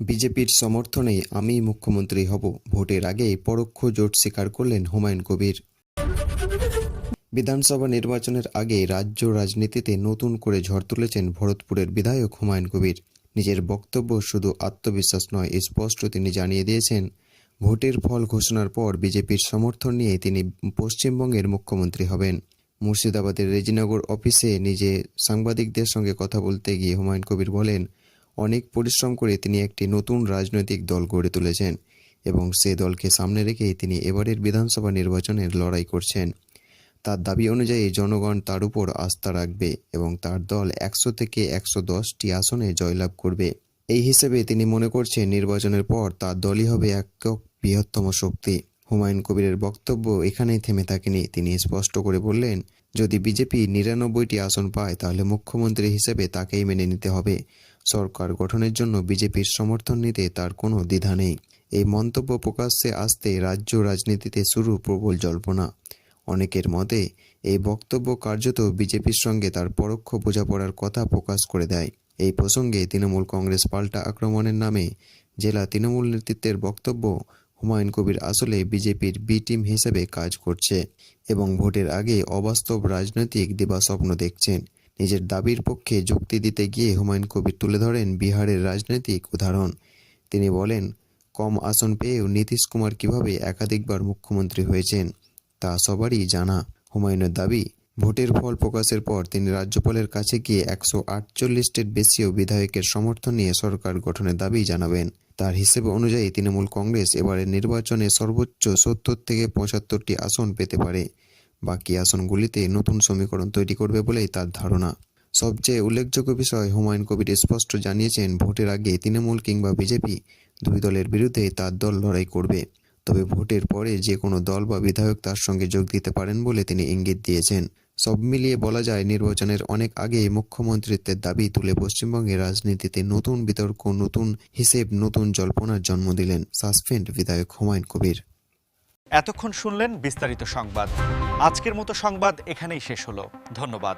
বিজেপির সমর্থনে আমি মুখ্যমন্ত্রী হব। ভোটের আগে পরোক্ষ জোট স্বীকার করলেন হুমায়ুন কবির। বিধানসভা নির্বাচনের আগে রাজ্য রাজনীতিতে নতুন করে ঝড় তুলেছেন ভরতপুরের বিধায়ক হুমায়ুন কবির। নিজের বক্তব্য শুধু আত্মবিশ্বাস নয়, স্পষ্ট তিনি জানিয়ে দিয়েছেন, ভোটের ফল ঘোষণার পর বিজেপির সমর্থন নিয়ে তিনি পশ্চিমবঙ্গের মুখ্যমন্ত্রী হবেন। মুর্শিদাবাদের রেজিনগর অফিসে নিজে সাংবাদিকদের সঙ্গে কথা বলতে গিয়ে হুমায়ুন কবির বলেন অনেক পরিশ্রম করে তিনি একটি নতুন রাজনৈতিক দল গড়ে তুলেছেন এবং সে দলকে সামনে রেখেই তিনি এবারের বিধানসভা নির্বাচনের লড়াই করছেন। তার দাবি অনুযায়ী জনগণ তার উপর আস্থা রাখবে এবং তার দল একশো থেকে একশো দশটি আসনে জয়লাভ করবে। এই হিসেবে তিনি মনে করছেন নির্বাচনের পর তার দলই হবে একক বৃহত্তম শক্তি। হুমায়ুন কবিরের বক্তব্য এখানেই থেমে থাকেনি। তিনি স্পষ্ট করে বললেন, যদি বিজেপি নিরানব্বইটি আসন পায় তাহলে মুখ্যমন্ত্রী হিসেবে তাকেই মেনে নিতে হবে। সরকার গঠনের জন্য বিজেপির সমর্থন নিতে তার কোনো দ্বিধা নেই। এই মন্তব্য প্রকাশ্যে আসতে রাজ্য রাজনীতিতে শুরু প্রবল জল্পনা। অনেকের মতে, এই বক্তব্য কার্যত বিজেপির সঙ্গে তার পরোক্ষ বোঝাপড়ার কথা প্রকাশ করে দেয়। এই প্রসঙ্গে তৃণমূল কংগ্রেস পাল্টা আক্রমণের নামে জেলা তৃণমূল নেতৃত্বের বক্তব্য হুমায়ুন কবির আসলে বিজেপির বি টিম হিসেবে কাজ করছে এবং ভোটের আগে অবাস্তব রাজনৈতিক দিবাস্বপ্ন দেখছেন। নিজের দাবির পক্ষে যুক্তি দিতে গিয়ে হুমায়ুন কবির তুলে ধরেন বিহারের রাজনৈতিক উদাহরণ। তিনি বলেন, কম আসন পেয়েও নীতিশ কুমার কীভাবে একাধিকবার মুখ্যমন্ত্রী হয়েছেন, তা সবারই জানা। হুমায়ুনের দাবি, ভোটের ফল প্রকাশের পর তিনি রাজ্যপালের কাছে গিয়ে একশো আটচল্লিশটির বেশিও বিধায়কের সমর্থন নিয়ে সরকার গঠনের দাবি জানাবেন। তার হিসেব অনুযায়ী তৃণমূল কংগ্রেস এবারের নির্বাচনে সর্বোচ্চ সত্তর থেকে পঁচাত্তরটি আসন পেতে পারে। বাকি আসনগুলিতে নতুন সমীকরণ তৈরি করবে বলেই তার ধারণা। সবচেয়ে উল্লেখযোগ্য বিষয়, হুমায়ুন কবির স্পষ্ট জানিয়েছেন, ভোটের আগে তৃণমূল কিংবা বিজেপি দুই দলের বিরুদ্ধে তার দল লড়াই করবে। তবে ভোটের পরে যে কোনো দল বা বিধায়ক তার সঙ্গে যোগ দিতে পারেন বলে তিনি ইঙ্গিত দিয়েছেন। সব মিলিয়ে বলা যায়, নির্বাচনের অনেক আগে মুখ্যমন্ত্রিত্বের দাবি তুলে পশ্চিমবঙ্গের রাজনীতিতে নতুন বিতর্ক, নতুন হিসেব, নতুন জল্পনার জন্ম দিলেন সাসপেন্ড বিধায়ক হুমায়ুন কবির। এতক্ষণ শুনলেন বিস্তারিত সংবাদ। আজকের মতো সংবাদ এখানেই শেষ হলো। ধন্যবাদ।